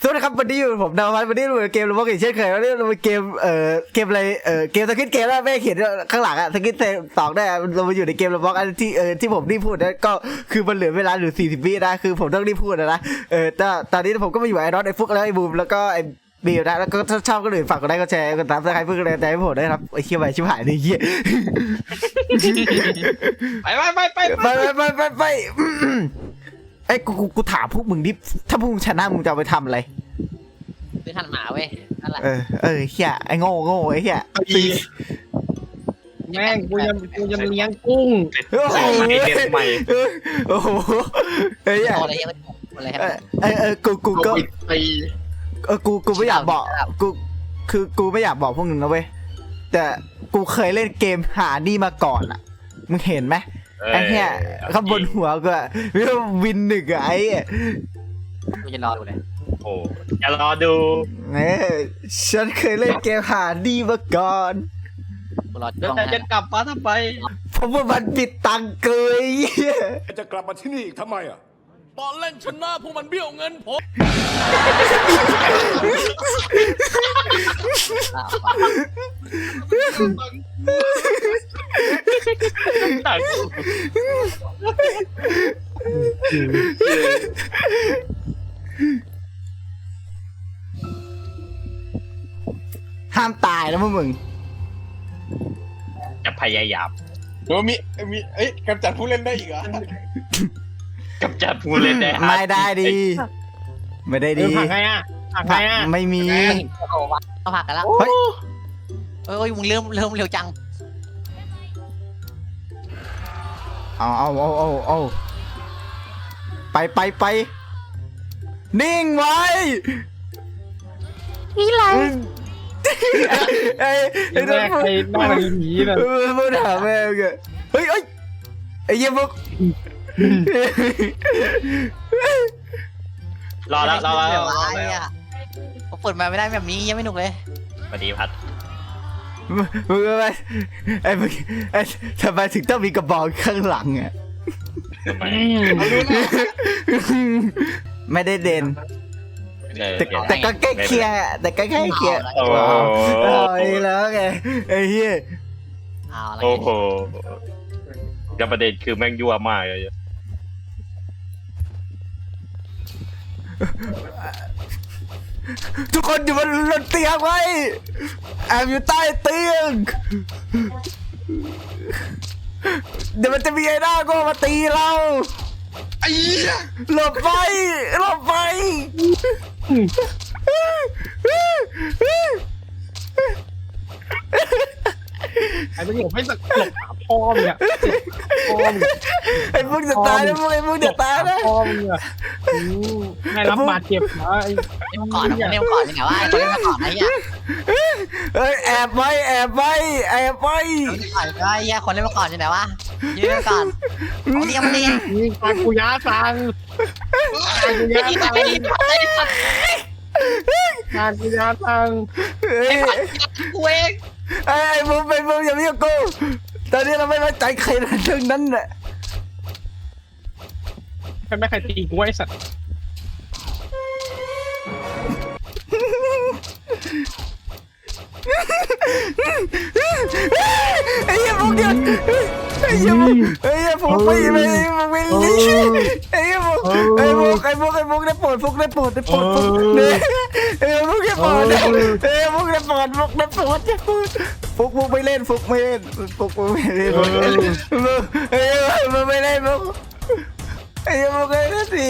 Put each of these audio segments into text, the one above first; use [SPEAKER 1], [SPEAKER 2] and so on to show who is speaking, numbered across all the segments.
[SPEAKER 1] สวัสดีครับวันนี้อยู่ผมดาวพันวันนี้เราเกมราบอกอีกเช่นเคยวันนี้เราเกมเอ่อเกมอะไรเอ่อเกมสกิทเกมแล้วแม่เขียนข้างหลังอะสกิทสองได้เรามาอยู่ในเกมราบอกอันที่เอ่อที่ผมรีบพูดนะก็คือมันเหลือเวลาอยู่สี่สิบวินะคือผมต้องรีบพูดนะนะเออแต่ตอนนี้ผมก็มาอยู่ไอ้น็อตไอ้ฟุกแล้วไอ้บูมแล้วก็ไอ้บีนะแล้วก็ถ้าชอบก็เลยฝากกดไลค์กดแชร์กดติดตามใครเพื่อนกำลังใจให้ผมด้ครับไอ้เชี่ยไปชิบหายเลยเหี้ย
[SPEAKER 2] ไปไปไปไป
[SPEAKER 1] ไปไปไป ไปไปอืมไอ้ยกูกูกูถามพวกมึงดิถ้าพวกมึงชนะมึงจะเอาไปทำอะไร
[SPEAKER 3] ซื้อทันหมาเว้ยนั่นแหละ
[SPEAKER 1] เออ เออเฮียไอ้โง่โง่ไอ้เฮีย
[SPEAKER 2] แม่งกูยังกูยังเลี้ยงกุ้ง
[SPEAKER 1] โอ้โห
[SPEAKER 2] เด็ดใหม่
[SPEAKER 1] โอ้โหไอ้เฮีย
[SPEAKER 3] โตอะไรเงี้ยมันอะไรครับ
[SPEAKER 1] เออเออเออกูกูก็
[SPEAKER 2] ไป
[SPEAKER 1] เออกูกูไม่อยากบอกกูคือกูไม่อยากบอกพวกมึงนะเว้ยแต่กูเคยเล่นเกมหานี่มาก่อนอะมึงเห็นไหม ไอ้เฮียข้างบนหัวกูอะวินหนึ่งอะไอ้เหี้ย
[SPEAKER 3] กูจะรอดูเลย
[SPEAKER 2] โอ้อย่ารอดู
[SPEAKER 1] เออฉันเคยเล่นเกมหานี่มาก่อน
[SPEAKER 3] กูรอ
[SPEAKER 2] แล้ว
[SPEAKER 3] จ้อง
[SPEAKER 2] แต่
[SPEAKER 3] ให้
[SPEAKER 2] จะกลับมาทำไม
[SPEAKER 1] เพราะว่ามันปิดตังค์เกยเหี้ย
[SPEAKER 4] จะกลับมาที่นี่อีกทำไมอะ
[SPEAKER 5] ตอนเล่นชนะพวกมันเบี้ยวเงินผม
[SPEAKER 3] อ้าว
[SPEAKER 2] ต่าง
[SPEAKER 1] ห้ามตายนะพวกมึง
[SPEAKER 2] จะพยายาม
[SPEAKER 4] เดี๋ยวมีมีเอ้ยกำจัดผู้เล่นได้อีกเหรอ
[SPEAKER 2] กับจัดผู้เล่นได้
[SPEAKER 1] ไม่ได้ดี ไม่ได้
[SPEAKER 2] เอ
[SPEAKER 1] ดี
[SPEAKER 2] อผักไงอะผักไงอะ
[SPEAKER 1] ไม่มี
[SPEAKER 3] เห็นโอ้โหวะเขาผักกันแล้ว
[SPEAKER 1] เฮ้ย
[SPEAKER 3] เอ้ยมึงเริ่มเริ่มเร็วจัง
[SPEAKER 1] เอาเอาเอาเอาเอาไปไปไปนิ่งไว้
[SPEAKER 3] นี่ไร
[SPEAKER 1] ไอ้ไอ้
[SPEAKER 2] แม่
[SPEAKER 1] นั่น
[SPEAKER 2] ใครหน้ามันผีน่ะ
[SPEAKER 1] เออพูดหาแม่งอะเฮ้ยเฮ้ยไอ้เหี้ยพวก
[SPEAKER 2] รอแล้วรอแล้ว
[SPEAKER 3] เดี๋ยว
[SPEAKER 2] รอ
[SPEAKER 3] ไอ้
[SPEAKER 2] แล้ว
[SPEAKER 3] อะผมเปิดมาไม่ได้แบบนี้ยังไม่หนุกเลย
[SPEAKER 2] สวัสดีพัด
[SPEAKER 1] มึงอะไรไอ้มึงไอ้ทำไมถึงต้องมีกระบอกข้างหลังอะไม่ได้เด่นแต่แต่ก็ใกล้เคียงอะแต่ก็ใกล้เคียง
[SPEAKER 2] โอ้โห
[SPEAKER 1] เอาอีกแล้วไงไอ้เหี้ย
[SPEAKER 3] เอาอะไร
[SPEAKER 2] โอ้โหแล้วประเด็นคือแม่งยั่วมากเลย
[SPEAKER 1] ทุกคนอยู่บนบนเตียงไว้แอบอยู่ใต้เตียง เดี๋ยวมันจะมีไอ้หน้าโก็มาตีเราไอ้หลบไปหลบไป
[SPEAKER 2] ไอ้ประโยคไม่สักหลบหาพ่อมึงอะพ่อมึง
[SPEAKER 1] ไอ้พวกจะตายนะพวกไอ้พวกจะตายนะ
[SPEAKER 2] พ่อมึงอะอืมไม่รับบาดเจ็บนะไอ้
[SPEAKER 3] เล่นมาก่อนนะเล่นมาก่อนยังไงวะไอ้คนเล่นมาก่อนไอ้เหี้ย
[SPEAKER 1] เอ้ยแอบไว้แอบไว้แอบไว้
[SPEAKER 3] เล่นมาก่อนไอ้เหี้ยคนเล่นมาก่อนยังไงวะยืนมาก่อนเอาดิเอามาดิ
[SPEAKER 2] นี่การกูย้าซังการกูย้า
[SPEAKER 3] ไอ้
[SPEAKER 2] ซัง
[SPEAKER 3] ไอ้ไอ้สัตว์
[SPEAKER 2] การกูย้าซัง
[SPEAKER 1] เอ้ย
[SPEAKER 3] กูเอง
[SPEAKER 1] ไอ้ไอ้มึงไปมึงอย่ามายุ่งกูตอนนี้เราไม่ไว้ใจใครทั้งนั้นแหละ
[SPEAKER 2] ใครไม่ใครตีกูไอ้สัตว์
[SPEAKER 1] ไอ้เหี้ยพวกเดียวไอ้ เหี้ยพวกไอ้เหี้ยพวกไม่ไม่ไม่ไม่ลีไอ้เหี้ยพวกไอ้พวกไอ้พวกไอ้พวกได้ปรดพวกได้ปรดได้ปรดพวกเนี่ยไอ้พวกได้ปรดไอ้พวกได้ปรดพวกได้ปรดได้ปรดพวกพวกไม่เล่นพวกไม่เล่นพวกไม่เล่นพวกไอ้พวกไม่เล่นพวกไอ้พวกไม่เล่นสิ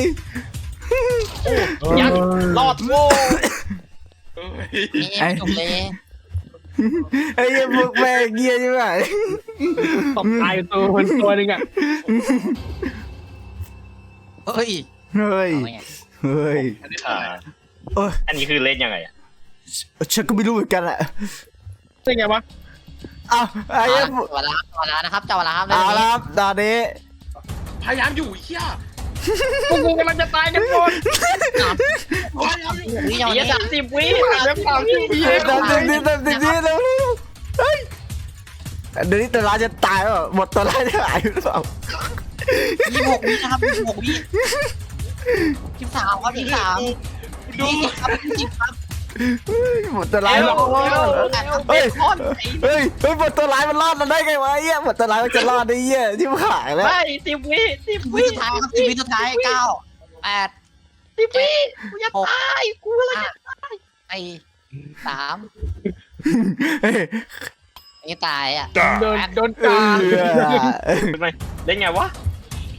[SPEAKER 2] ยักษ์รอดโง่
[SPEAKER 3] นี่ไม่ถูกเลย
[SPEAKER 1] ไอ้พวกแม่เกียร์ใช่ไหม
[SPEAKER 2] ตบตายตัวคนตัวหนึงอะ
[SPEAKER 3] เฮ้ย
[SPEAKER 1] เฮ้ย
[SPEAKER 3] เอาไง
[SPEAKER 1] เฮ้ยโอ้ย
[SPEAKER 2] อันนี้คือเล่นยังไงอะ
[SPEAKER 1] ฉันก็ไม่รู้เหมือนกันแหละ
[SPEAKER 2] ใช่ไงวะ
[SPEAKER 1] อ้าวไอ้
[SPEAKER 3] เอา
[SPEAKER 1] เหี้ย
[SPEAKER 3] ละจับเวลาจับเวลานะครับจับเวลาครับ
[SPEAKER 1] เอาละครับตอนนี้
[SPEAKER 5] พยายามอยู่เฮีย
[SPEAKER 2] พวกกูกำลังจะตายกันหมด
[SPEAKER 5] พยายามอยู่
[SPEAKER 3] นี่ยัง
[SPEAKER 2] ไอ้
[SPEAKER 3] นี่
[SPEAKER 2] สามสิบวิสามสิบวิ
[SPEAKER 1] เฮ้ยตามสิบนี้ตามสิบนี้แล้วเฮ้ยเดี๋ยวนี้ตัวร้ายจะตายแล้วหมดตัวร้ายจะหายหรือเปล่า
[SPEAKER 3] ยี่หกวินะครับยี่หกวิยี่สามครับยี่สามดูครับจริงครับ
[SPEAKER 1] หมดตัวร้ายแล้ว
[SPEAKER 3] เฮ้ยคอนไอ้
[SPEAKER 1] เฮ้ยเฮ้ยหมดตัวร้ายมันรอดมันได้ไงวะไอ้เหี้ยหมดตัวร้ายมันจะรอดได้เหี้ยที่มันขายแล้ว
[SPEAKER 2] ไม่สิบวิสิบ
[SPEAKER 3] วิ
[SPEAKER 2] วิ
[SPEAKER 3] สุดท้ายครับชีวิตสุดท้ายเก้าแปด
[SPEAKER 2] สิบวิกูจะตายกูเลย
[SPEAKER 3] ไอ้สาม
[SPEAKER 1] เฮ้ย
[SPEAKER 3] ไอ้ตายอะ
[SPEAKER 2] โดนโดน
[SPEAKER 1] เอก
[SPEAKER 2] ลาง
[SPEAKER 1] อ
[SPEAKER 2] เล่นไงวะ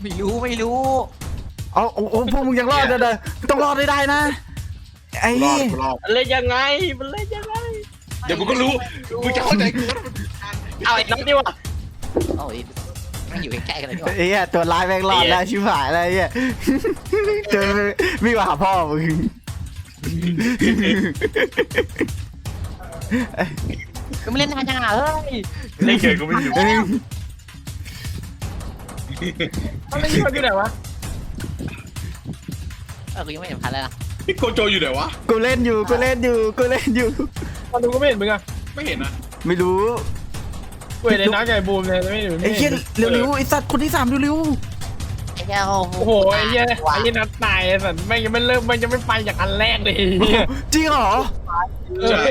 [SPEAKER 3] ไม่รู้ไม่รู้
[SPEAKER 1] เอาโอ้โหพวกมึงยังรอดเลยนะต้องรอดได้ได้นะ ไอ้
[SPEAKER 4] รอ
[SPEAKER 1] นี่
[SPEAKER 4] ดรอด
[SPEAKER 2] มันเล่นยังไง มันเล่นยังไง
[SPEAKER 4] เดี๋ยวกูก็รู้มึงจะเข้าใจกูว่า
[SPEAKER 2] เอาไอ้น้องดิวะ
[SPEAKER 3] โอ้ยไม่อยู่ใกล้ๆกันเลยดีกว่า
[SPEAKER 1] ไอ้เหี้ยตัวร้ายแม่งรอดแล้วชิบหายแล้วไอ้เหี้ยเจอวิ่งมาหาพ่อมึง
[SPEAKER 3] ก็ไม่เล่นนานจังอะเฮ้ย
[SPEAKER 2] เล่นเกินกูไม่รู้
[SPEAKER 1] เอ้ย
[SPEAKER 2] มันเล่นอยู่ไหนวะ
[SPEAKER 3] เออกูยังไม่เห็นพันเลยนะ
[SPEAKER 4] พี่โกโจอยู่ไหนวะ
[SPEAKER 1] กูเล่นอยู่กูเล่นอยู่กูเล่นอยู่
[SPEAKER 2] ตอนดูก็ไม่เห็นมึงอะ
[SPEAKER 4] ไม่เห็นนะ
[SPEAKER 1] ไม่รู้
[SPEAKER 2] กูเห็นในน้ำใหญ่บูมเลยไม่เห็น
[SPEAKER 1] ไอ้เหี้ยเร็วๆไอ้สัตว์คนที่สามเร็ว
[SPEAKER 3] ไอ้แก้ว
[SPEAKER 2] โอ้โหไอ้เหี้ยไอ้เหี้ยนัดตายไอ้สัตว์ไม่งยังไม่เริ่มมันยังไม่ไปจากอันแรกเลย
[SPEAKER 1] ๆจริงเหรอ
[SPEAKER 2] เออ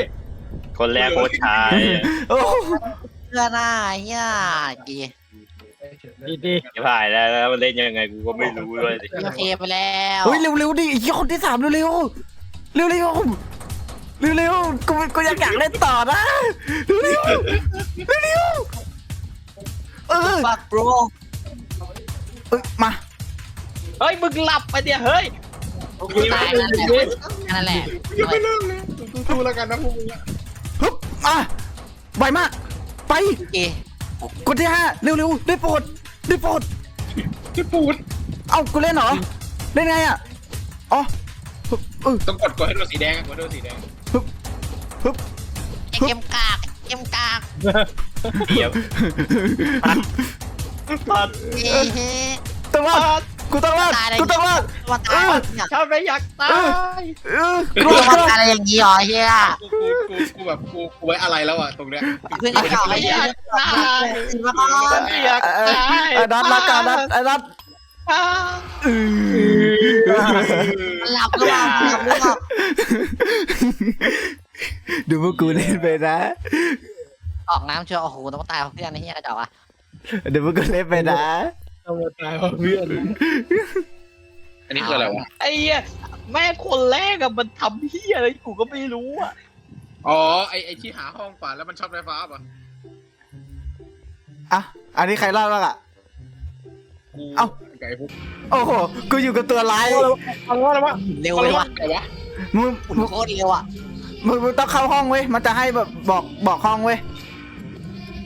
[SPEAKER 6] คนแรกโคตรชาย
[SPEAKER 1] โอ้
[SPEAKER 3] เพื่อหน้าไอ้เหี้ยกี
[SPEAKER 2] ดีดี
[SPEAKER 6] จะผ่านแล้วแล้วมันเล่นยังไงกูก็ไม่รู้ด้วยสิ
[SPEAKER 3] โอเคไปแล้ว
[SPEAKER 1] เฮ้ยเร็วๆดิไอ้เหี้ยคนที่สามเร็วๆเร็วๆเร็วๆกูกูอยากอยากเล่นต่อนะเร็วๆเร็วๆเออ
[SPEAKER 3] บักโบร
[SPEAKER 1] เอ้ยมา
[SPEAKER 2] เฮ้ยมึงหลับไปเดี๋ยวเฮ้ย
[SPEAKER 3] กูตายนั่นแหละนั่นแหละ
[SPEAKER 4] ยังไม่เริ่มเลยสู้ๆแล้วกันนะพวกมึงอะ
[SPEAKER 1] ฮึบมาไวมากไป
[SPEAKER 3] กี
[SPEAKER 1] กดที่ห้าเร็วๆได้โปรดได้โปรด
[SPEAKER 4] พี่ปูด
[SPEAKER 1] เอ้ากูเล่นเหรอเล่นไงอะอ๋อฮึบเออ
[SPEAKER 4] ต้องกดกดให้โดนสีแดงอะกดให้โดนสีแดง
[SPEAKER 1] ฮึบฮึบ
[SPEAKER 3] ไอ้เกมกากเกมกาก
[SPEAKER 6] เดี๋ยว ปัด
[SPEAKER 3] เฮ้ย
[SPEAKER 1] ต้องรอด กูต้องรอด
[SPEAKER 3] ตายเลย
[SPEAKER 1] กูต้องรอด
[SPEAKER 3] ว่าตายเนี่ย
[SPEAKER 2] ถ้าไม่อยากตาย
[SPEAKER 1] เออ
[SPEAKER 3] กู
[SPEAKER 1] กูรอดกูรอ
[SPEAKER 3] ว่า
[SPEAKER 1] ด
[SPEAKER 3] ตายอะไรอย่างงี้เหรอเฮีย
[SPEAKER 4] กูกูกูกูแบบกูกูไว้อะไรแล้วอะตรงเนี้ย
[SPEAKER 3] เพื่อนจะเก่าไอ้เหี้ยตายมาก่อน
[SPEAKER 2] ไม่อยาก
[SPEAKER 1] เออ
[SPEAKER 2] ตาย
[SPEAKER 1] ไอ้นัดละกันนัดไอ้นัดเออ
[SPEAKER 3] หลับหรือเปล่าหลับหรือเปล่า
[SPEAKER 1] ดูพวกกูเล่นไปนะ
[SPEAKER 3] ออกน้ำเชียวโอ้โหต้องตายเพราะเพื่อนไอ้เหี้ยกระจอกอะ
[SPEAKER 1] ดูพวกกูเล่นไปนะ
[SPEAKER 2] ต้องมาตายเพราะเพื่อน
[SPEAKER 4] อันนี้คืออะไรวะ
[SPEAKER 2] ไอ้เหี้ยแม่คนแรกอะมันทำเหี้ยอะไรกูก็ไม่รู้อะ
[SPEAKER 4] อ๋อ ไอไอที่หาห้องฝันแล้วมันชอบไฟฟ้าป่ะ
[SPEAKER 1] อะ อันนี้ใครเล่าบ้างอะ
[SPEAKER 4] กู
[SPEAKER 1] เอ้า
[SPEAKER 4] ไก่พวก
[SPEAKER 1] โอ้โห กูอยู่กับตัวร้าย
[SPEAKER 2] เอาว่าอะไรวะ
[SPEAKER 3] เร็วเลยวะ
[SPEAKER 4] ไก่วะ
[SPEAKER 1] มึง
[SPEAKER 3] คุณ
[SPEAKER 1] มึง
[SPEAKER 3] โคตรเร็วอะ
[SPEAKER 1] มึงมึงต้องเข้าห้องเว้ย มันจะให้แบบบอกบอกห้องเว้ย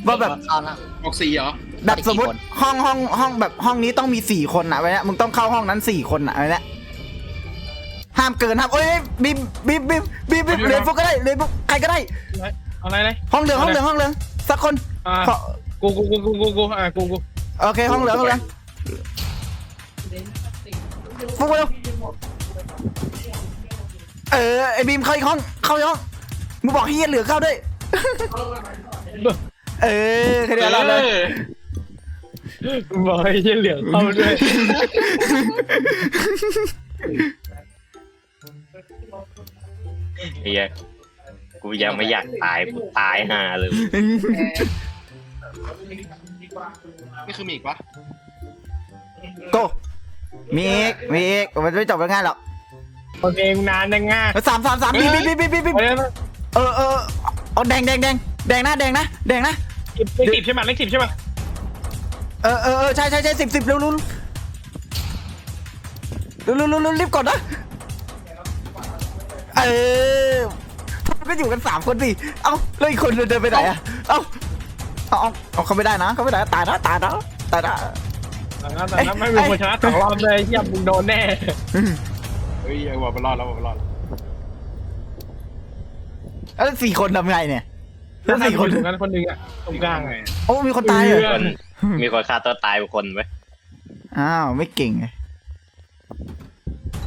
[SPEAKER 1] ว่าแบบ
[SPEAKER 3] เอานะ
[SPEAKER 4] บอกสีเหรอ
[SPEAKER 1] แบบสมมติ
[SPEAKER 3] กี่คน
[SPEAKER 1] ห้องห้องห้องแบบห้องนี้ต้องมีสี่คนอะไว้เนี่ยมึงต้องเข้าห้องนั้นสี่คนอะไว้เนี่ยห้ามเกินห้ามเอ้ยบีมบีมบีมบีมบีมเหรียญพวกก็ได้เหรียญพวกใครก็ได้
[SPEAKER 2] อะไรเลย
[SPEAKER 1] ห้องเหลืองห้องเหลืองห้องเหลืองสักคน
[SPEAKER 2] อ่า
[SPEAKER 1] ขอ
[SPEAKER 2] กูกูกูกูกูกูอ่ากูกู
[SPEAKER 1] โอเคห้องเหลืองห้องเหลืองพวกเร็วเออไอ้บีมเข้าอีกห้องเข้าอีกห้องมึงบอกเฮียเหลือเข้าด้วย เออแค่นี้เราเลย
[SPEAKER 2] บอกไอ้เหี้ยเหลืองเข้าด้วย
[SPEAKER 6] ไอ้เหี้ยกูยังไม่อยากตายกูตายห่าเลย
[SPEAKER 4] นี่คือหมีอีกปะ
[SPEAKER 1] โกมีอีกมีอีกมันไม่จบง่ายหรอก
[SPEAKER 2] โอเคนานนะง่า
[SPEAKER 1] สามสามสามบีบบีบบีบบีบบีบ
[SPEAKER 2] เอาเลยนะ
[SPEAKER 1] เออเออเอาแดงแดงแดงแดงนะแดงนะแดงนะ
[SPEAKER 2] เลขสิบใช่ไหมเลขสิบใช่ไหม
[SPEAKER 1] เออเออเออใช่ใช่ใช่สิบสิบเร็วเร็วเร็วเร็วเร็วเร็วรีบกดนะเออพวกมันก็อยู่กันสามคนสิเอ้าแล้วอีกคนเดินไปไหนอะเอ้าเอาเอาเอาเขาไม่ได้นะเขาไม่ได้ตายนะตายนะตายนะ
[SPEAKER 2] แต่นั้นไม่มีคนชนะสองรอบเลยเหี้ยมึงโดนแน่
[SPEAKER 4] เฮ้ยไอ้ว่ามันรอดแล้วมันรอด
[SPEAKER 1] แล้วสี่คนทำไงเนี่ยแล้วสี่คน
[SPEAKER 2] ตรงนั้นคนหนึ่งอะตรงกลางไง
[SPEAKER 1] โอ้มีคนตายเหร
[SPEAKER 2] เพื่
[SPEAKER 1] อ
[SPEAKER 2] อน
[SPEAKER 6] มีคนฆ่าตัวตายไปคนไว้ย
[SPEAKER 1] อ้าวไม่เก่งไง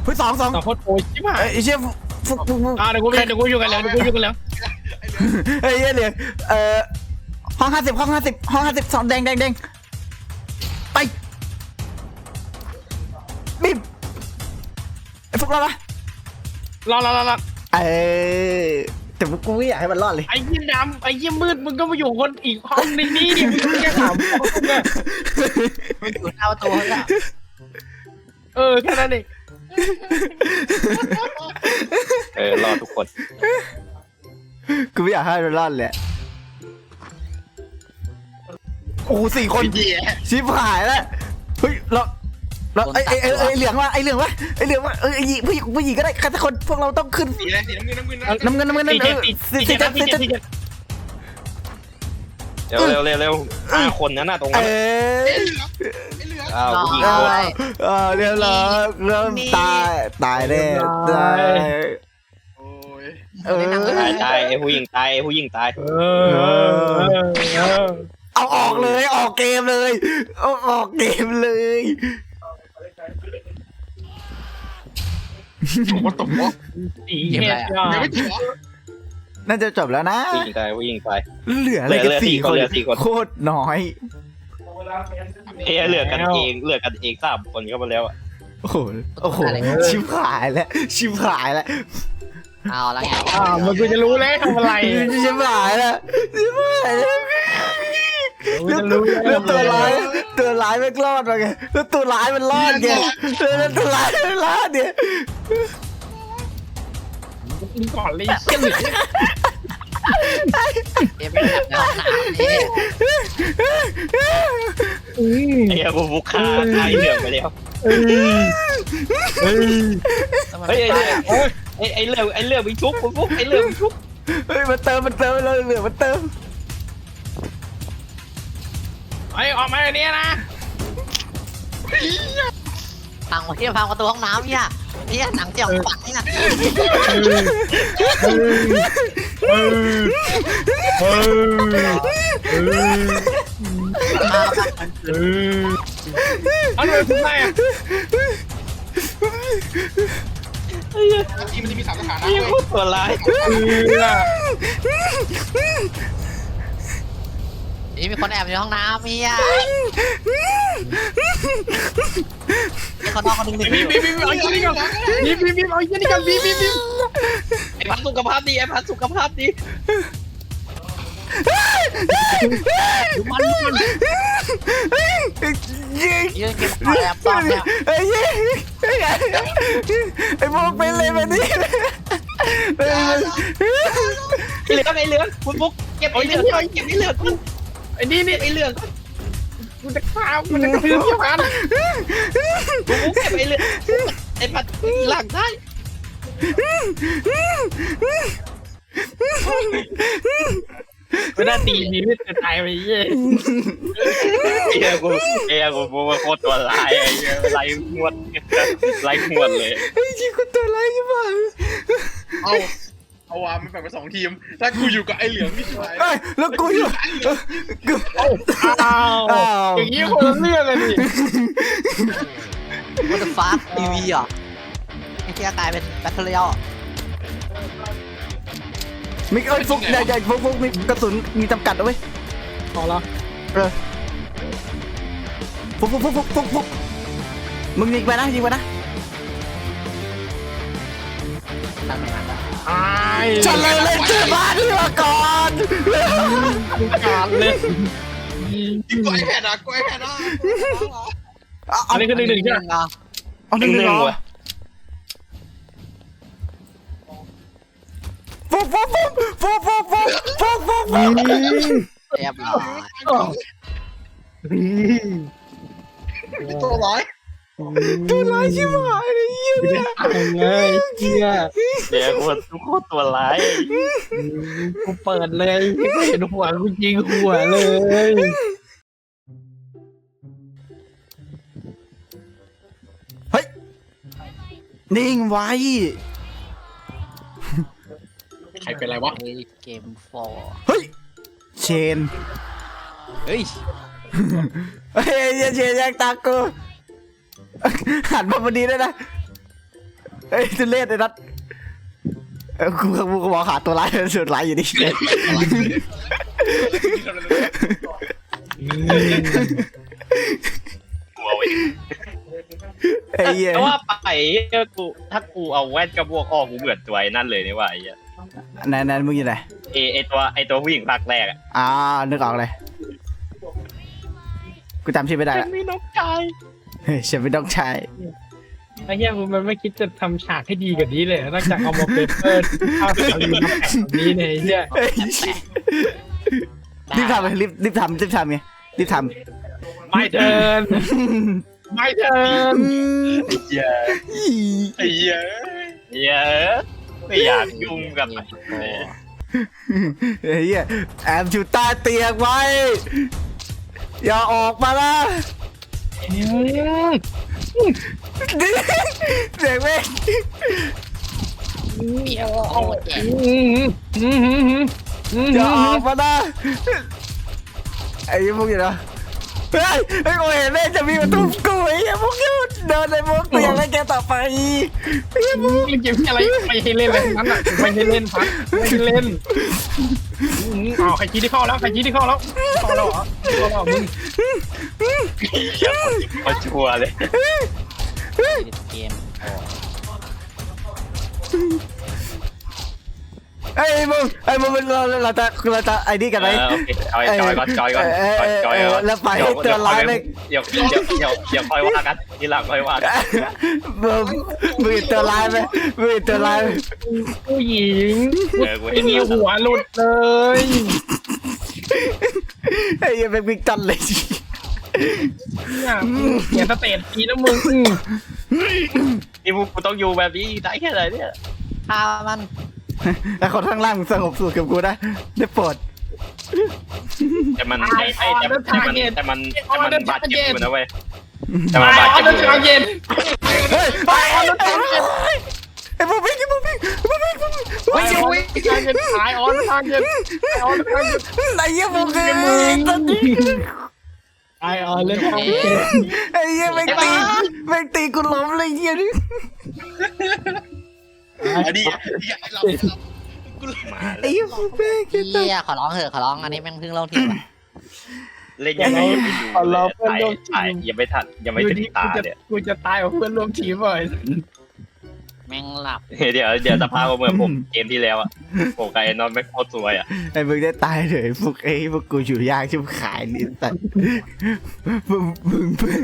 [SPEAKER 1] เฮ้ยสองสอง
[SPEAKER 2] ต่อโคตรโอ้ยชิบหาย
[SPEAKER 1] เอ้ยไอ้เชี่ยฟุกฟุกฟุก
[SPEAKER 2] อ่าเดี๋ยวกูเดี๋ยวกูอยู่กันแล้วเดี๋ยวกูอยู่กันแล้ว
[SPEAKER 1] เฮ้ยเหี้ยเหลืองเอ่อห้องห้าสิบห้องห้าสิบห้องห้าสิบสองแดงแดงแดงไปบีบไอ้ฟุกเราปะ
[SPEAKER 2] รอรอรอรอ
[SPEAKER 1] เออ แต่กูไม่อยากให้มันรอดเลย
[SPEAKER 2] ไอ้ยี่ดำไอ้ยี่มืดมึงก็มาอยู่คนอีกห้องในนี้ดิมึงแค่ถามห้องเนี่ย
[SPEAKER 3] มันอยู่หน้าประตูแล้ว
[SPEAKER 2] เออแค่นั้นเอง
[SPEAKER 6] เออรอทุกคน
[SPEAKER 1] กูไม่อยากให้มันรอดเลยโอ้โหสี่คนชิบหายแล้ว เฮ้ยเรา เราไอ้ไอ้ไอ้ไอ้เหลืองวะไอ้เหลืองวะไอ้เหลืองวะเออไอ้หญิงผู้หญิงผู้หญิงก็ได้ใครสักคนพวกเราต้องขึ้น
[SPEAKER 5] สีอะไรสีน้ำเงินน้ำเงินนะ
[SPEAKER 1] น้ำเงินน้ำเงิน
[SPEAKER 2] ตี
[SPEAKER 1] น้ำเงิน
[SPEAKER 2] เจ็ด
[SPEAKER 1] เออ
[SPEAKER 2] ตี
[SPEAKER 1] สี่
[SPEAKER 2] เจ็
[SPEAKER 1] สี่
[SPEAKER 2] ด
[SPEAKER 1] เจ็ด
[SPEAKER 2] ตี
[SPEAKER 1] สี่
[SPEAKER 2] เจ็
[SPEAKER 1] เจ็ด
[SPEAKER 2] ดตีเจ็ด
[SPEAKER 6] เร็วเร็วเร็วห้าคนนั้นน่ะตรง
[SPEAKER 1] เอ
[SPEAKER 6] นั้น
[SPEAKER 1] อ
[SPEAKER 6] อ้าวผู้หญิง
[SPEAKER 1] เอ
[SPEAKER 6] คน
[SPEAKER 1] อเออเรียบร้อยเริ่มตายตายแน่ตาย
[SPEAKER 5] โอ้ย
[SPEAKER 1] เออ
[SPEAKER 6] ตายตายไอ้ผู้หญิงตายไอ้ผู้หญิงตาย
[SPEAKER 2] เออเออเออ
[SPEAKER 1] เอาออกเลยออกเกมเลยเอาออกเกมเลย
[SPEAKER 5] ผมว่าตบวะ
[SPEAKER 2] สีเห็ดจ้า
[SPEAKER 5] ยังไม่จบเหรอ
[SPEAKER 1] น่าจะจบแล้วนะ
[SPEAKER 6] ผู้หญิงตายผู้หญิงตาย
[SPEAKER 1] เหลืออะไรกัน
[SPEAKER 6] เหลือ
[SPEAKER 1] สี่
[SPEAKER 6] สี่
[SPEAKER 1] ค
[SPEAKER 6] คน
[SPEAKER 1] น
[SPEAKER 6] เหลือสี่คน
[SPEAKER 1] โคตรน้อย
[SPEAKER 6] เอ้ยเหลือกันเองเหลือกันเองสามคนเข้ามาแล้วอะ
[SPEAKER 1] โอ้โหโอ้โหชิบหายแล้วชิบหายแล้ว
[SPEAKER 3] เอาละไง
[SPEAKER 2] อ่ามันกูจะรู้แล้วทำอะไร
[SPEAKER 1] ชิบหายแล้วชิบหายแล้ว
[SPEAKER 2] กูจะรู้
[SPEAKER 1] แล้วตัวร้าย ตัวร้ายไม่รอดมาไงแล้วตัวร้ายมันรอดไงแล้วตัวร้ายมันรอดเนี่ย
[SPEAKER 2] มึงก่อนเลยเชี่ยเหลือ
[SPEAKER 3] เกมไม่แบบในห้องน้ำนี่
[SPEAKER 2] อืม
[SPEAKER 6] ไอ้เหี้ยกูบุกฆ่าตายเหลืองไปแล้ว
[SPEAKER 2] เอ้ยเอ้ย
[SPEAKER 6] เฮ้ยไอ้เรื่องไอ้ไอ้เรื่องไอ้เรื่องมีชุบกูฟุกไอ้เรื่องมีชุบ
[SPEAKER 1] เฮ้ยมันเติมมันเติมเราเหลือมันเติม
[SPEAKER 2] ไอ้ออกมาเนี้ยนะ
[SPEAKER 3] พังวะเนี่ยพังประตูห้องน้ำเนี่ยเนี่ยหนังเจียวขวังเนี่ย
[SPEAKER 2] เอัหน่อ
[SPEAKER 3] ยทุกนา
[SPEAKER 2] ยอะ
[SPEAKER 5] ทีมมันจะมีสามสถานะ
[SPEAKER 6] เว้
[SPEAKER 5] ย
[SPEAKER 6] ตัวร้าย
[SPEAKER 3] นี่มีคนแอบอยู่ในห้องน้ำมีอะมีคนนอกคนหนึ่งหนึ่ง
[SPEAKER 5] บีบีบีบีเอาอย่างนี้ก่อน
[SPEAKER 2] บีบบีบบีบเอาไอ้นี่กันบีบบีบบีบ
[SPEAKER 6] ไอ้พัดสุขภาพดีไอ้พัดสุขภาพดี
[SPEAKER 3] มันมันยืนเก็บของแอบซ่อนเนี่ย
[SPEAKER 1] ไอ้ยี่ไอ้พวกเป็นเลยแบบนี้
[SPEAKER 6] ไอ้เหลืองไอ้เหลืองคุณฟุกเก็บไอ้เหลืองก่อนเก็บไอ้เหลืองก่ อน
[SPEAKER 2] ไอ้นี่นี่
[SPEAKER 6] ไอ้เหลือง
[SPEAKER 2] กูจะฆ่ากูจะกระทืบเจ้ากัน
[SPEAKER 6] คุณฟุกเก็บไอ้เหลืองไอ้พัดหลังได้
[SPEAKER 2] ไม่ได้ตีมีไม่จะตายไปเย่
[SPEAKER 6] ไอ้เหี้ยกูไอ้เหี้ยกูกูโคตรตัวร้ายไอ้เหี้ยไล่หวดไล่หวดเลย
[SPEAKER 1] ไอ้ยี่กูตัวไรใช่ป่ะ
[SPEAKER 5] เอา เอาวามันแบ่งเป็นสองทีม ถ้ากูอยู่กับไอ้เหลืองนี่ใช่
[SPEAKER 1] ไอ้แล้วกูอยู่กู
[SPEAKER 2] อ้าว
[SPEAKER 1] อ้าว
[SPEAKER 2] อย่างนี้คนละเรื่องเลยดิ
[SPEAKER 3] มันจะฟ้าทีวีอะไอ้ที่กลายเป็นแบตเตอรี่อะ
[SPEAKER 1] มิกเอ้ยฟุกใหญ่ใหญ่ฟุกฟุกมีกระสุนมีจำกัดเอาไว้
[SPEAKER 2] พอแล้ว
[SPEAKER 1] เออฟุกฟุกฟุกฟุกฟุกฟุกมึงยิงไปนะยิงไปนะ
[SPEAKER 3] ตั้งนานแล้ว
[SPEAKER 2] ตาย
[SPEAKER 1] ฉันเลยเล่นเกมบ้านที่มาก่อน
[SPEAKER 2] กูการเลย
[SPEAKER 5] ยิงกูไอ้แผ่นอะกูไอ้แผ่นอะ
[SPEAKER 1] เอา
[SPEAKER 2] อันนี้คือหนึ่งหนึ่งใช่ไหม
[SPEAKER 3] เหรอ
[SPEAKER 1] เอาห
[SPEAKER 6] ห
[SPEAKER 1] นึ่
[SPEAKER 6] นึ่
[SPEAKER 1] ง
[SPEAKER 6] ง
[SPEAKER 1] ห
[SPEAKER 6] ห
[SPEAKER 1] นึ่
[SPEAKER 6] นึ่
[SPEAKER 1] ง
[SPEAKER 6] ง
[SPEAKER 1] เหรอ
[SPEAKER 6] ว่ะ
[SPEAKER 1] ฟุกฟุกฟุกฟุกฟุกฟุกฟุกฟุกฟุก
[SPEAKER 3] เรียบร้อย
[SPEAKER 5] ตัวร้อย
[SPEAKER 1] ตัวร้ายชิบหายเลยเยี่ยเนี่ย
[SPEAKER 2] ยังไงเจีย
[SPEAKER 6] เดี๋ยวกูโคตรตัวร้าย
[SPEAKER 2] กูเปิดเลยกูเห็นหัวกูยิงหัวเลย
[SPEAKER 1] เฮ้ยนิ่งไว้
[SPEAKER 5] ใครเป็นไรวะ
[SPEAKER 3] เกมโฟร์
[SPEAKER 1] เฮ้ยเชน
[SPEAKER 3] เฮ้ย
[SPEAKER 1] เฮ้ยเชนแยกตากู หันมาพอดีด้วยนะเฮ้ยทุเรศเลยนัดเออกูกูกูบอกหาตัวร้ายสุดร้ายอยู่ดิ
[SPEAKER 6] กลัวเว้ย
[SPEAKER 1] ไอ้เหี้ย
[SPEAKER 6] แต่ว่าไปกูถ้ากูเอาแว่นกระบวกออกกูเหมือนตัวไอ้นั่นเลยนี่หว่าไอ้เหี้ย
[SPEAKER 1] ไหนไหนมึงอยู่ไหน
[SPEAKER 6] ไอไอตัวไอตัวผู้หญิงภาคแรกอะ
[SPEAKER 1] อ่านึกออกเลย กูจำชื่อไม่ได้
[SPEAKER 2] ฉั
[SPEAKER 1] ละ
[SPEAKER 2] นมีน้องชาย
[SPEAKER 1] เฮ้ยฉันไม่ต้องใช้
[SPEAKER 2] ไอ้เหี้ยมันไม่คิดจะทำฉากให้ดีกว่านี้เลยนอกจากเอามาเปเปอร์ภาพสารีมาแปะแบบนี้เนี่ยไอ้เหี้ย
[SPEAKER 1] เฮ้ยรีบทำเลยรีบรีบทำรีบทำไงรีบท
[SPEAKER 2] ไม่เทิร์นไม่เทิร์นำ
[SPEAKER 5] ไอ้เหี้ยไอ้เหี้ย
[SPEAKER 6] เหี้ยไม่อยากยุ่งกับมันเลย
[SPEAKER 1] เฮ้ยแอมอยู่ใต้เตียงไว้ อย่าออกมาละ เสียงแม่ง
[SPEAKER 3] เดี๋ยวเอาแจก
[SPEAKER 1] อย่าออกมานะไอ้พวกอยู่นะ เฮ้ยไอ้โอ้ยแม่จะมีประตูกูไอ้เหี้ยพวกยูเดินในพวกกูอยากให้แกมต่อไปไอ้เหี้ยพวก
[SPEAKER 2] เล่นเกมที่อะไรไม่ให้เล่นเลยนั้นอะไม่ให้เล่นพัดไม่ให้เล่นอ้าวใครคิดที่เข้าแล้วใครคิดที่เข้าแล้วเข้าแล้วเหรอเข้าแล้วมึง
[SPEAKER 6] มาชัวร์เลย
[SPEAKER 3] เกม
[SPEAKER 1] อ้มึงไอ้มึงเราเราจะเราจะไอ้นี่กันไหม
[SPEAKER 6] เออโอเคเอาไอ้จอยก่อนจอยก่อน
[SPEAKER 1] เออ
[SPEAKER 6] จอยจอย
[SPEAKER 1] เออ
[SPEAKER 6] ก่อน
[SPEAKER 1] แล้วไป
[SPEAKER 6] เดี๋ยว
[SPEAKER 1] ตัวร้ายไป
[SPEAKER 6] เดี๋ยวเดี๋ยวเดี๋ยวเดี๋ยวค่อยว่ากันทีหลังค่อยว่ากัน
[SPEAKER 1] มึงมึงตัวร้ายไหมมึงตัวร้ายไหม
[SPEAKER 2] ผู้หญิง
[SPEAKER 6] เออกู
[SPEAKER 2] ไอ้มีหัวหลุดเลย
[SPEAKER 1] ไอ้เหี้ยังเป็นบิ๊กตันเลย
[SPEAKER 2] เนี่ยเสียสเตตทีนะมึง
[SPEAKER 6] นี่กูต้องอยู่แบบนี้ได้แค่ไหนเนี่ย
[SPEAKER 3] ฆ่ามัน
[SPEAKER 1] แต่คนข้างล่างสงบสุขกับกูนะได้โปรด
[SPEAKER 6] แต่มันไอ้แต่แต่มันแต่มันแต่มันบาดเจ็บอยู่นะเว้ยแต่มัน
[SPEAKER 2] ตาย
[SPEAKER 6] บาด
[SPEAKER 2] ออ
[SPEAKER 6] เจ็
[SPEAKER 2] น
[SPEAKER 6] บอยู่
[SPEAKER 2] ทางเย็น
[SPEAKER 1] เฮ้ยไอ้ไอ้ไอ้พวกบิ๊กไอ้พวกบิ๊กไอ้พวกบิ๊ก
[SPEAKER 2] ตายออนทางเย็นตายออนทางเย็นตายออนทางเย็น
[SPEAKER 1] ไอ้เหี้ยพวกบิ๊ก
[SPEAKER 2] ตายออนเลยทางเย็น
[SPEAKER 1] ไอ้เหี้ยแม่งตีแม่งตีกูล้มเลยเหี้ยนี่
[SPEAKER 5] อันนี้ไอ้เหี้ยไอ้เรา
[SPEAKER 6] มา
[SPEAKER 1] ไอ้เหี้ยพวกบิ๊ก
[SPEAKER 3] เฮียขอร้องเถอะขอร้องอันนี้แม่งเพิ่งเล่าทีว่ะ
[SPEAKER 6] เล่นยังไงยังไม่ดูเลยถ่ายยังไม่ทันยังไม่ถึงตา
[SPEAKER 2] กูจะ
[SPEAKER 6] เนี่ย
[SPEAKER 2] กูจะตายกับเพื่อนร่วมทีมเลย
[SPEAKER 3] แม่งหลับ
[SPEAKER 6] เดี๋ยวเดี๋ยวสภาพก็เหมือนผมเกมที่แล้วอะผมกับไอ้นอนไม่โคตรสวยอะ
[SPEAKER 1] ไอ้มึงได้ตายเลยพวกไอ้พวกกูอยู่ยากชิบขายนี่แต่มึงมึงมึง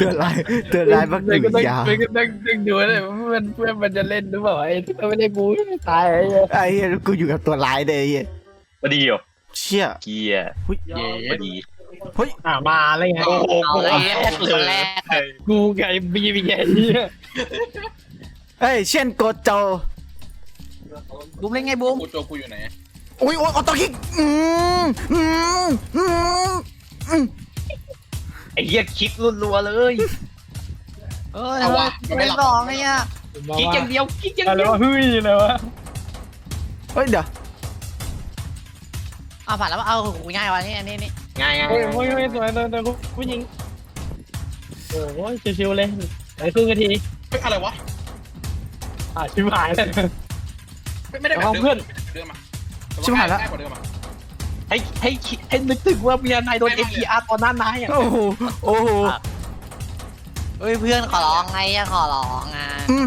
[SPEAKER 1] ตัวลายตัวลายมักห
[SPEAKER 2] เลย
[SPEAKER 1] นึ่ง
[SPEAKER 2] ก็ต้อง
[SPEAKER 1] ยาว
[SPEAKER 2] เลยก็ต้องต้องดูเลยว่าเพื่อนเพื่อนมันจะเล่นหรือเปล่าไอ้ที่ไม่ได้กูตายไอ้เหี้ย
[SPEAKER 1] ไอ้เหี้ยกูอยู่กับตัวลายเลยไอ้เหี้ย
[SPEAKER 6] พอดีเหรอ
[SPEAKER 1] เชี่ย
[SPEAKER 6] เกียร์
[SPEAKER 1] หุ้ย
[SPEAKER 6] พอดี
[SPEAKER 2] อ่ามาอะไรไง
[SPEAKER 6] โอ้โห
[SPEAKER 3] เอาเลยคนแรก
[SPEAKER 2] กูกับไอ้บีบีไอ้ เหี้ย
[SPEAKER 1] เฮ้ยเช่นโกโจ
[SPEAKER 3] บูมเล่นไงบูม
[SPEAKER 5] กูโจกูอยู่ไหน
[SPEAKER 1] อุ้ยโอ้ยออโต้คิกอืมอืมอืม
[SPEAKER 6] ไอ้เหี้ยคลิกรัวๆเลย
[SPEAKER 3] เอ้ยไม่สองไงอะ
[SPEAKER 6] คลิกอย่างเดียวคลิกอย่าง
[SPEAKER 2] อะไร
[SPEAKER 6] เดียว
[SPEAKER 2] วะเฮ้ยอะไรวะ
[SPEAKER 1] เฮ้ยเดี๋ยว
[SPEAKER 3] เอาผ่านแล้วเอาง่ายวะนี่อันนี้นี่
[SPEAKER 6] ง่าย
[SPEAKER 2] เฮ้ยเฮ้ยเฮ้ยสวยสวยสวยผู้หญิงโอ้ยชิวๆเลยไหนครึ่งนาที
[SPEAKER 5] เฮ้ยอะไรวะ
[SPEAKER 2] อะชิบหายเลย
[SPEAKER 5] ไม่ไม่ได้แบบ
[SPEAKER 2] เอา
[SPEAKER 5] เดิ
[SPEAKER 2] เพื่อน
[SPEAKER 5] มเดิมอะ
[SPEAKER 1] ชิบหายละ
[SPEAKER 5] ง่กว่าเดิมอะ
[SPEAKER 6] ให้ให้ให้นึกถึงว่าเมียนายโดน NTR ตอนนั้นนายอะ
[SPEAKER 1] โอ้โหโอ้โห
[SPEAKER 3] เฮ้ยเพื่อนขอร้องไงอะขอร้องอะ
[SPEAKER 1] อืม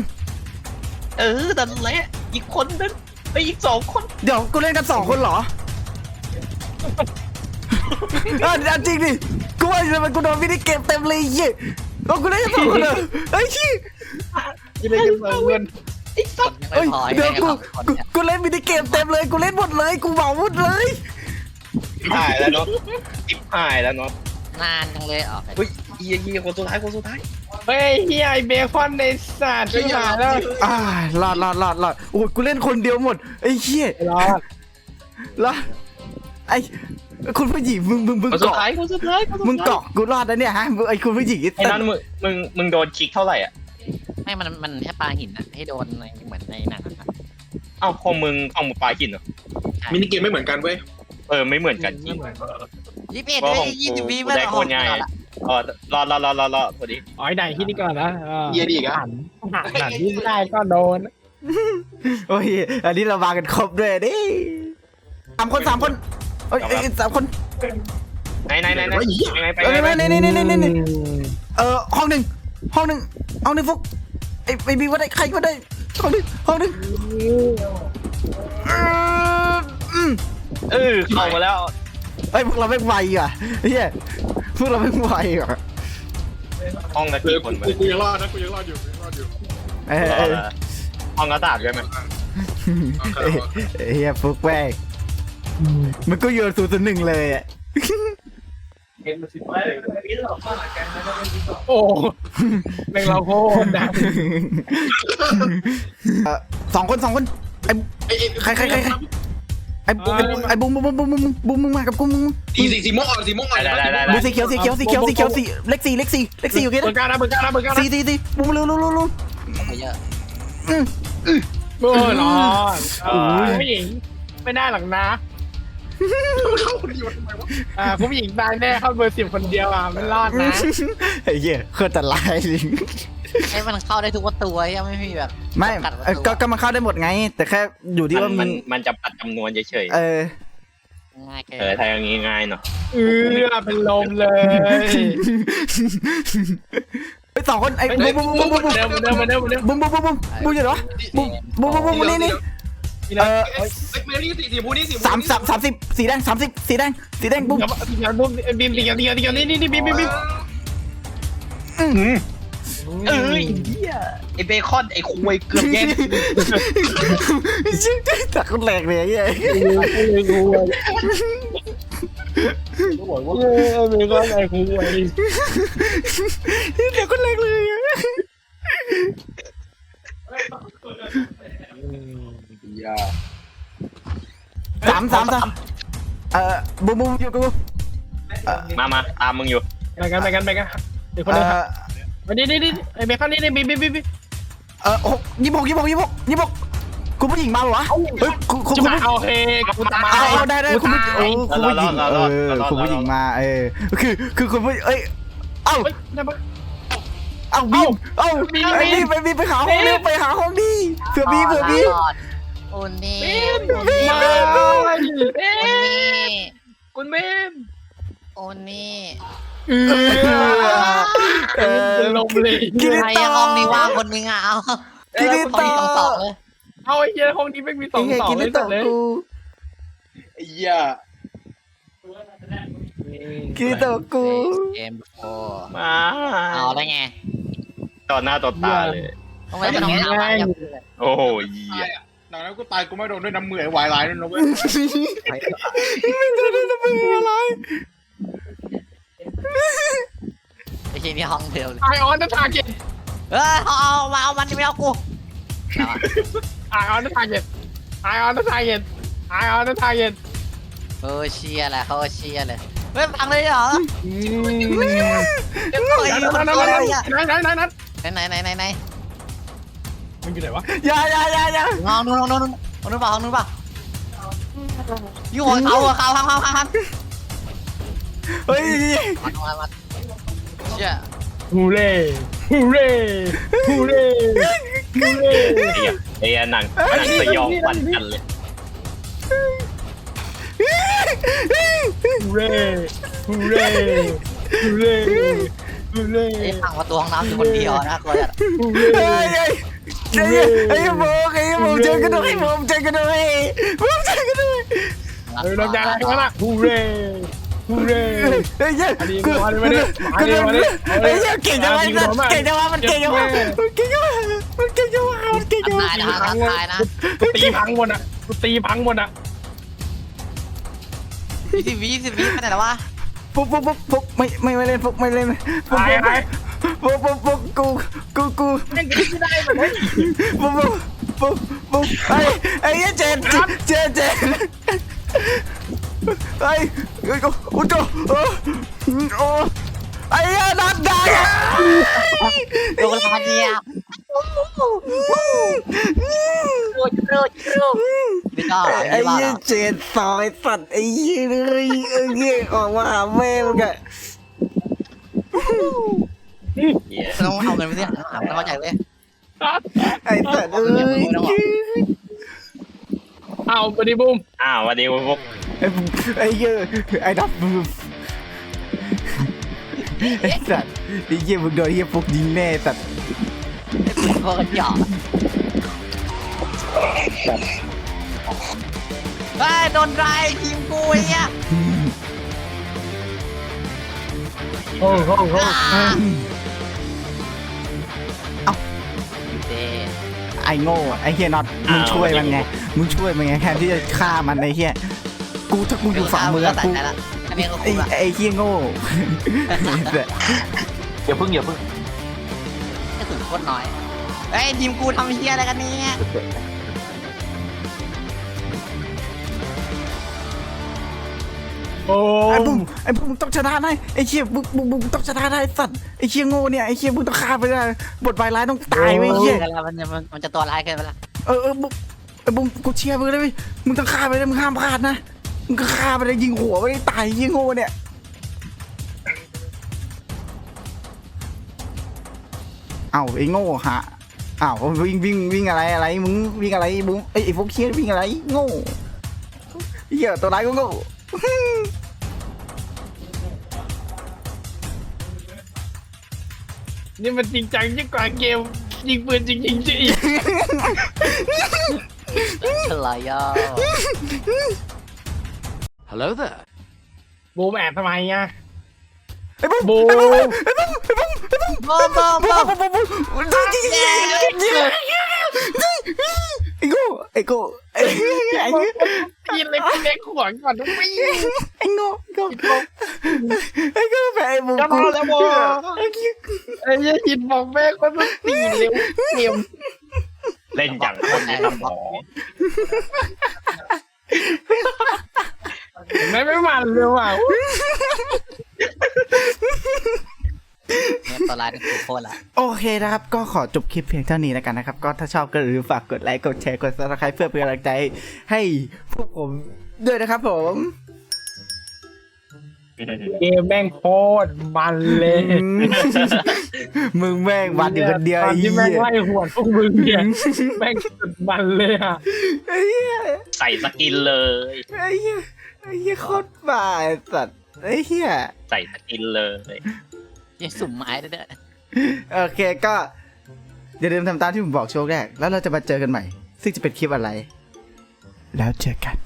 [SPEAKER 6] เออนั่นแหละอีกคนนึงไอ้อีกสองคน
[SPEAKER 1] เดี๋ยวกูเล่นกันสองคนเหรออะจริงดิกูว่าทำไมกูโดนมินิเกมเต็มเลยเหี้ยเอากูเล่นกันสองคนเหรอไอ้ชี้
[SPEAKER 2] ที่ได้กันสองคน
[SPEAKER 6] ไอ้สัตว์
[SPEAKER 3] ไม่
[SPEAKER 1] เอ้ย
[SPEAKER 3] พอ
[SPEAKER 1] เดี๋ยวกู
[SPEAKER 3] คน
[SPEAKER 1] กูกูเล่นมินิเกมเต็มเลยกูเล่นหมดเลยกูเหมาหมดเลย
[SPEAKER 6] หายแล้วเนาะทิปหายแล้วเนาะ
[SPEAKER 3] นานจังเลยอ๋อ
[SPEAKER 6] เฮ้ยเฮียเฮียคนสุดท้ายคนสุดท้าย
[SPEAKER 2] เฮ้ยเฮียไอเบคอนในสัตว์ชิบหายแล้ว
[SPEAKER 1] อ่ารอดรอดรอดรอดโอ้ยกูเล่นคนเดียวหมดไอ้เหี้ย
[SPEAKER 2] รอด
[SPEAKER 1] แล้วไอ้คุณผู้หญิงมึงมึงมึง
[SPEAKER 6] คนสุด
[SPEAKER 1] เกาะ
[SPEAKER 6] ท้ายคนสุดท้ายคนสุดท้าย
[SPEAKER 1] มึงเกาะกูรอดนะเนี่ยฮะมึงไอ้คุณผู้หญิง
[SPEAKER 6] ไอ้นั่นมึงมึงมึงโดนคิกเท่าไหร่อะ
[SPEAKER 3] ไม่มันมันแค่ปลาหินอะให้โดนอะไรเหมือนในหนังอะ
[SPEAKER 6] เอ้าของมึงของมึงปลาหินเหรอ
[SPEAKER 5] มินิเกมไม่เหมือนกันเว้ย
[SPEAKER 6] เออไม่เหมือนกันจริง
[SPEAKER 3] ยี่สิบเอ็ด
[SPEAKER 6] ว่า
[SPEAKER 3] เล
[SPEAKER 6] ของ
[SPEAKER 3] ยยี่สิบ
[SPEAKER 6] กู
[SPEAKER 3] วิ
[SPEAKER 6] กู
[SPEAKER 3] ไม่
[SPEAKER 6] ได้
[SPEAKER 3] ได้
[SPEAKER 6] โคตรง่ายอ๋อรอรอรอรอรอพอดี
[SPEAKER 2] อ๋อไอ้ไหนที่นี่ก่อนนะ
[SPEAKER 5] เยียดีอีกอะ
[SPEAKER 2] หันหันหันที่ไม่ได้ก็โดน
[SPEAKER 1] โอ้ย อันนี้เรามากันครบด้วยดิสามคนสามคนเอ้ยเอ้ยสามคน
[SPEAKER 6] ไหนไหนไหนไหนไหนไป
[SPEAKER 1] เอ้ย
[SPEAKER 6] ไหน
[SPEAKER 1] นี่นี่นี่นี่นี่นี่เออห้องหนึ่งห้องหนึ่ง เอาหนึ่งฟุกไอ้ไอ้บีว่าได้ใครก็ได้ห้องหนึงห้องหนึงเอออืม
[SPEAKER 6] เออเข้ามาแล้ว
[SPEAKER 1] เอ้ยพวกเราไม่งไวอะเฮียพวกเราไม่งไวอะ
[SPEAKER 6] ห้องละ
[SPEAKER 4] เออ
[SPEAKER 6] กี่ค
[SPEAKER 4] กู
[SPEAKER 6] นวะ
[SPEAKER 4] กูกูยังรอดนะกูยังรอดอยู่กูยังรอดอยู่
[SPEAKER 1] เอ้ยเอ้ย
[SPEAKER 6] ห้องกระดาษด้วยไหม
[SPEAKER 1] เอ้ยเอ้ยเฮียฟุกแม่งมันก็โยนศูนย์ศูนย์หนึ่งเลยอะ
[SPEAKER 2] โอ้แม่งเราโคตรดัง
[SPEAKER 1] เอ่อสองคนสองคนไอ้
[SPEAKER 4] ไอ้ไอ้
[SPEAKER 1] ใครใครใครใครไอ้ไอ้ไอ้บุ้มบุ้มบุ้มบุ้มบุ้มบุ้มมึงมากับกูมึง
[SPEAKER 4] สีสีสีม่วงอ่อนสีม่วงอ่อน
[SPEAKER 6] ได้ได้ได้
[SPEAKER 1] บุ้มสีเขียวสีเขียวสีเขียวสีเขียวสีเล็กสี่เล็กสี่เล็กสี่อยู่กี่
[SPEAKER 2] เบอร์เก้านะเบอร์เก้านะเบอร์เก้านะ
[SPEAKER 1] สี่สี่สี่บุ้มเร็วเร็วเร็วเร็ว
[SPEAKER 3] เยอะ
[SPEAKER 2] เบอร์ร้อนโอ้ยผู้หญิงไม่ได้หรอกนะ
[SPEAKER 4] มันเข้าคนเดียวทำไมวะ
[SPEAKER 2] อ่าผู้หญิงตายแน่เข้าเบอร์สิบคนเดียวอะไม่รอดนะ
[SPEAKER 1] ไอ้เหี้ยโคตรตรายจริง
[SPEAKER 3] ให้มันเข้าได้ทุกประตูยังไม่มีแบบ
[SPEAKER 1] ไม่
[SPEAKER 3] จำกัดประ
[SPEAKER 1] เออ
[SPEAKER 3] ตู
[SPEAKER 1] ก็ก็มันเข้าได้หมดไง แต่แค่อยู่ที่
[SPEAKER 6] มั
[SPEAKER 1] ว่าน
[SPEAKER 6] มั
[SPEAKER 1] มัน
[SPEAKER 6] นมันจะปัดจำนวนเฉย
[SPEAKER 1] เออ
[SPEAKER 3] ง่ายเกิ
[SPEAKER 6] ๆเออนถ้าอย่างงี้ง่ายเนาะ
[SPEAKER 2] เออเป็นลมเลย
[SPEAKER 1] ไอ้สองคนไอ้บุ้มบุ้มบุ้มบุ้มบุ้ม
[SPEAKER 2] เดิมเดิมเดิมเดิม
[SPEAKER 1] บุ้มบุ้มบุ้มบุ้มบุ้มอยู่เหรอบุ้มบุ้มบุ้มบุ้มนี่นี่
[SPEAKER 2] นี่
[SPEAKER 1] เอ
[SPEAKER 2] นะ
[SPEAKER 1] อ
[SPEAKER 4] เอ้ยเอ้ยเมลี่สีสีบูนี่สีบู
[SPEAKER 1] สามสามสามสิบสีแดงสามสิบสีแดงสีแดงบุ้ม
[SPEAKER 2] เดี๋ยวเดี๋ยวบุ้มบีมเดียวเดียวเดียวนี่นี่นี่บีมบีมบีม
[SPEAKER 6] เอ้ยไอเบคอนไอคุยเกือบแย่ง
[SPEAKER 1] ชื่อตักคนแหลกเลยไอ้เหี้ย
[SPEAKER 2] กูเลยกูบอกว่าเออมีก็ไอ้กูไอ้
[SPEAKER 1] เดี๋ยวคนแหลกเลยามสามสามเออบุ้มบุ้มอยู่กับกู
[SPEAKER 6] มามาตามมึงอยู่
[SPEAKER 2] ไปกันไปกันไปกันเดี๋ยวคน
[SPEAKER 1] เอ
[SPEAKER 2] นึง
[SPEAKER 1] อ
[SPEAKER 2] วันนี้นี่นี่ไอ้เบคอนนี่นี่บีมบีมบีม
[SPEAKER 1] เออหกยี่สิบหกยี่สิบหกยี่สิบหกยี่สิบหกคุณผู้หญิงมาเหรอวะเฮ้ยคุณคุณ
[SPEAKER 2] จะ
[SPEAKER 1] คุณ
[SPEAKER 2] มา
[SPEAKER 1] ผู้
[SPEAKER 2] เอาเฮกับกูตามมา
[SPEAKER 1] เอาเอาได้ได้คุณผู้โอ้คุณผู้หญิงเออคุณผู้หญิงมาเออคือคือคุณผู้เอ้ยเอ้า
[SPEAKER 2] เฮ้ยได้ปะ
[SPEAKER 1] เอ้าบีมเอ้า
[SPEAKER 2] บีม
[SPEAKER 1] ไอ้บีมไปบีมไปหาห้องเร็วไปหาห้องดีเผื่อบีมเผื่อบี ม
[SPEAKER 3] อุ่นนี่
[SPEAKER 2] บีมมา
[SPEAKER 3] อุ่นนี่
[SPEAKER 2] คุณเมม
[SPEAKER 3] อุ่นนี่
[SPEAKER 2] เออ
[SPEAKER 1] เออ
[SPEAKER 2] ลมเลย
[SPEAKER 1] กิริ
[SPEAKER 3] ใคร
[SPEAKER 1] โต
[SPEAKER 3] ห้องนี้ว่างคนนึงอะเอา
[SPEAKER 1] กิริ
[SPEAKER 3] ห้
[SPEAKER 1] โต
[SPEAKER 3] องนี้สองสองเลย
[SPEAKER 2] เอาไอ้เหี้ยห้องนี้ไม่มีส
[SPEAKER 1] ไอ้
[SPEAKER 2] อง
[SPEAKER 1] เหี้ย
[SPEAKER 2] สอง
[SPEAKER 1] กิ
[SPEAKER 2] เล
[SPEAKER 1] ริ
[SPEAKER 2] ย
[SPEAKER 1] โต
[SPEAKER 2] เลย
[SPEAKER 1] กู
[SPEAKER 5] ไอ้เหี้ย
[SPEAKER 1] กิริโตกู
[SPEAKER 3] เกมโอ้
[SPEAKER 6] มา
[SPEAKER 3] เอาได้ไง
[SPEAKER 6] ต่อหน้าต่อตาเลย
[SPEAKER 3] ต้องไปเป็นห้องน้ำอะอย่า
[SPEAKER 6] โอ้โหเหี้ย
[SPEAKER 5] ตอนนั้นกูตายกูไม่โดนด้วยน้ำมือไอ้วายร้ายนั่นนะเว้ย
[SPEAKER 1] ไม่ได้ได้จะเป็นอะไร
[SPEAKER 3] ไอ้ที่นี่ห้องเดียวเลย
[SPEAKER 2] ไอออนนัทาเก็ต
[SPEAKER 3] เออเอาเอามาเอามันไม่เอากู
[SPEAKER 2] ไอออนนัทาเก็ตไอออนนัทาเก็ตไอออนนัทาเก็ต
[SPEAKER 3] เออเชียร์แหละเขาเชียร์เลยเฮ้ยฟังเลยเหรอ
[SPEAKER 2] อืม
[SPEAKER 3] เดี๋ยวก่อน
[SPEAKER 2] นั่น
[SPEAKER 3] อยู่
[SPEAKER 2] นั่น
[SPEAKER 3] คน
[SPEAKER 2] นั่น
[SPEAKER 3] เดียวเลย
[SPEAKER 2] นั่นนั่นนั่นนั่น
[SPEAKER 3] ไหนไหนไหนไหนไหน
[SPEAKER 2] มันอยู่ไหนวะ
[SPEAKER 1] อย่าอย่าอย่าอย่า
[SPEAKER 3] ห้องนู้นห้องนู้นห้องนู้นเปล่าห้องนู้นเปล่าอยู่หัวเขาหัวเขาข้างข้างข้างข้าง
[SPEAKER 1] เฮ้ย
[SPEAKER 3] มามามาเชี่ย
[SPEAKER 2] ฮูเร่ฮูเร่ฮูเร่ฮูเร่
[SPEAKER 6] ไอ้เหี้ยไอ้เหี้ยหนังหนังสยองขวัญกันเลย
[SPEAKER 2] ฮูเร่ฮูเร่ฮูเร่ฮูเร่
[SPEAKER 3] ไอ้ฝั่งประตูห้องน้ำอยู่คนเดียวนะก็จะ
[SPEAKER 2] ฮู
[SPEAKER 1] เฮ้
[SPEAKER 2] เร่
[SPEAKER 1] ยเฮ้ย ไอ้ไอ้โบกไอ้โบกเจอกันด้วยผมเจอกันด้วยผมเจอกันด้วย
[SPEAKER 2] เออน้ำยาอะไรกันล่ะฮูเร่ฮูเร่
[SPEAKER 1] เฮ้ยเฮ้ย
[SPEAKER 2] อันนี้
[SPEAKER 1] กู
[SPEAKER 2] มาดิ
[SPEAKER 1] กู
[SPEAKER 2] มาดิ
[SPEAKER 1] กู
[SPEAKER 2] มาดิ
[SPEAKER 1] เฮ้ยเก่งจังวะเก่งจังวะมันเก่งจังวะมันเก่งจังวะมันเก่งจังวะมันเก่งจังวะ
[SPEAKER 3] ตายนะตายนะ
[SPEAKER 2] กูตีพังหมดอะกูตีพังหมดอะ
[SPEAKER 3] ยี่สิบวิยี่สิบวิไปไหนแล้ววะ
[SPEAKER 1] ปุ๊บปุ๊บปุ๊บปุ๊บไม่ไม่ไม่เล่นปุ๊บไม่เล่นปุ๊บ
[SPEAKER 2] ตายตาย
[SPEAKER 1] ปุ๊บปุ๊บปุ๊บกูกูกู
[SPEAKER 2] แม่งไม่ได้เหมือนกัน
[SPEAKER 1] ปุ๊บปุ๊บปุ๊บปุ๊บไอ้ไอ้เจนเจนเจนไอ้ไอ้กูอุจโโอ้โอ้ไอ้นัดได้
[SPEAKER 3] โดนลาเนี่ยรูดรูดรูดนี่ก็
[SPEAKER 1] ไอ้
[SPEAKER 3] นี่ว่า
[SPEAKER 1] ยี่เจ็ดซอยสัตว์ไอ้ยี่เลยไอ้ยี่ออกมาหาแม่มึงอะ
[SPEAKER 6] เหี้ย
[SPEAKER 3] ต้องเอาเงินไปสิหาเงินมาจ่ายเลย
[SPEAKER 1] ไอ้สัตว์เอ้ย
[SPEAKER 2] อ้าวบอดี้บูม
[SPEAKER 6] อ้าววันนี้พวก
[SPEAKER 1] ไอ้ยี่ไอ้ดับมือไอ้สัตว์ไอ้ยี่มึงโดนยี่ฟุกยิงแน่สัตว์
[SPEAKER 3] โคตรหยอกเฮ้ยโดนไรทีมกูไอ้เนี่ย
[SPEAKER 2] โอ้โหโอ้โห
[SPEAKER 3] อยู่
[SPEAKER 1] ไอ้โง่ไอ้เฮียน็อตมึงช่วยมันไงมึงช่วยมันไงแทนที่จะฆ่ามันไอ้เฮียกูถ้ากูอยู่ฝั่งมือ
[SPEAKER 3] ก็ตัด
[SPEAKER 1] กู
[SPEAKER 3] ใจละอันนี้ก็
[SPEAKER 1] ไอ้
[SPEAKER 3] คุ้มละ
[SPEAKER 1] ไอ้เฮียโง่
[SPEAKER 6] อย่าพึ่งอย่าพึ่ง
[SPEAKER 3] กระสุนโคตรน้อยเฮ้ยทีมกูทำเฮียอะไรกันเนี่ย
[SPEAKER 2] โอ้
[SPEAKER 1] ไอ้บุ้มไอ้บุ้มมึงต้องชนะได้ไอ้เชี่ยมึงมึงมึงต้องชนะได้ไอ้สัตว์ไอ้เชี่ยโง่เนี่ยไอ้เชี่ยมึงต้องฆ่าไปได้บทบายร้ายต้องตายไว้ยไอ้เชี่ย
[SPEAKER 3] กันแล้วมันจะมันมันจะตัวร้ายเกินไปละ
[SPEAKER 1] เออเออบุ้มไอ้บุ้มกูเชียร์มึงเลยเว้ยมึงต้องฆ่าไปเลยมึงห้ามพลาดนะมึงก็ฆ่าไปเลยยิงหัวไปเลยตายไอ้เชี่ยโง่เนี่ยเอ้าไอ้โง่ฮะอ้าววิ่งวิ่งวิ่งอะไรอะไรมึงวิ่งอะไรบุ้มไอ้ไอ้พวกเชี่ยวิ่งอะไรโง่เหี้ยตัวร้ายก็โง่
[SPEAKER 2] นี่มันจริงจังยิ่งกว่าเกมยิงปืนจริงจริงจริง
[SPEAKER 3] เฉลยย่อ
[SPEAKER 2] บูมแอบทำไมอะ
[SPEAKER 1] ไอ้บุ้ม
[SPEAKER 2] บูม
[SPEAKER 3] บอมบอมบอม
[SPEAKER 1] บ้าบ้าบ้าบ้าไอ้โง่ไอ้โง่ ไอ้ไอ้
[SPEAKER 2] กินเลยพี่เล็กขวางก่อนทุกปี
[SPEAKER 1] ไอ้โง่ไอ้โง่ไอ้โง่แพ้ไอ้บุ้ม
[SPEAKER 2] จะมาแล้วบอ
[SPEAKER 1] ไอ้ขี้
[SPEAKER 2] ไอ้เหี้ยหินบอกแม่ก็ต้องตีเร็วเกม
[SPEAKER 6] เล่นอย่างคนในสมอง
[SPEAKER 2] ไม่ไม่มันเลยว่ะ
[SPEAKER 3] เนี่ยตัวร้ายนี่คือโคตรละ
[SPEAKER 1] โอเคนะครับ ก็ขอจบคลิปเพียงเท่านี้แล้วกันนะครับ ก็ถ้าชอบก็อย่าลืมฝากกดไลค์กดแชร์กดซับสไครป์เพื่อเป็นกำลังใจให้พวกผมด้วยนะครับผม
[SPEAKER 2] เกมแม่งโคตรมันเลย
[SPEAKER 1] มึงแม่งวันอยู่คนเดียว
[SPEAKER 2] ตอ
[SPEAKER 1] ไอ้
[SPEAKER 2] นที่
[SPEAKER 1] เหี้
[SPEAKER 2] แม่ง
[SPEAKER 1] ย
[SPEAKER 2] ไล่หวดพวกมึงเนี่ยแม่งสุดมันเลยอะ
[SPEAKER 1] ไอ้เหี้ย
[SPEAKER 6] ใส่สกินเลย
[SPEAKER 1] ไอ้เหี้ยไอ้เหี้ยโคตรบ้าไอ้สัตว์ไอ้เหี้ย
[SPEAKER 6] ใส่สกินเลย
[SPEAKER 3] ยังสุ่มไม้ด้เด้อ
[SPEAKER 1] โอเคก็อย่าลืมทำตามที่ผมบอกช่วงแรก แล้วเราจะมาเจอกันใหม่ ซึ่งจะเป็นคลิปอะไร แล้วเจอกัน